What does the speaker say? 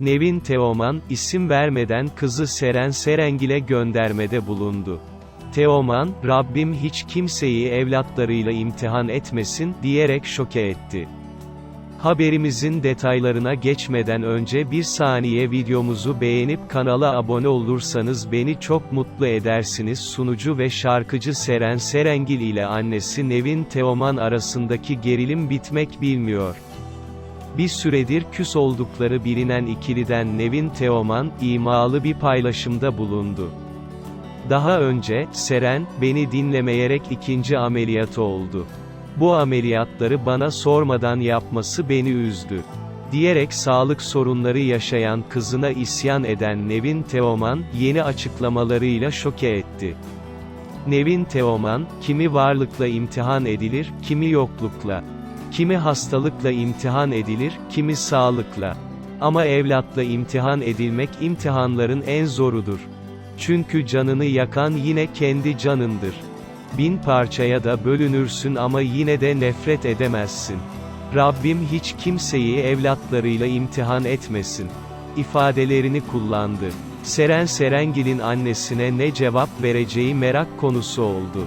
Nevin Teoman, isim vermeden kızı Seren Serengil'e göndermede bulundu. Teoman, Rabbim hiç kimseyi evlatlarıyla imtihan etmesin, diyerek şoke etti. Haberimizin detaylarına geçmeden önce bir saniye videomuzu beğenip kanala abone olursanız beni çok mutlu edersiniz. Sunucu ve şarkıcı Seren Serengil ile annesi Nevin Teoman arasındaki gerilim bitmek bilmiyor. Bir süredir küs oldukları bilinen ikiliden Nevin Teoman, imalı bir paylaşımda bulundu. Daha önce, Seren, beni dinlemeyerek ikinci ameliyatı oldu. Bu ameliyatları bana sormadan yapması beni üzdü. Diyerek sağlık sorunları yaşayan kızına isyan eden Nevin Teoman, yeni açıklamalarıyla şoke etti. Nevin Teoman, kimi varlıkla imtihan edilir, kimi yoklukla. Kimi hastalıkla imtihan edilir, kimi sağlıkla. Ama evlatla imtihan edilmek imtihanların en zorudur. Çünkü canını yakan yine kendi canındır. Bin parçaya da bölünürsün ama yine de nefret edemezsin. Rabbim hiç kimseyi evlatlarıyla imtihan etmesin. ifadelerini kullandı. Seren Serengil'in annesine ne cevap vereceği merak konusu oldu.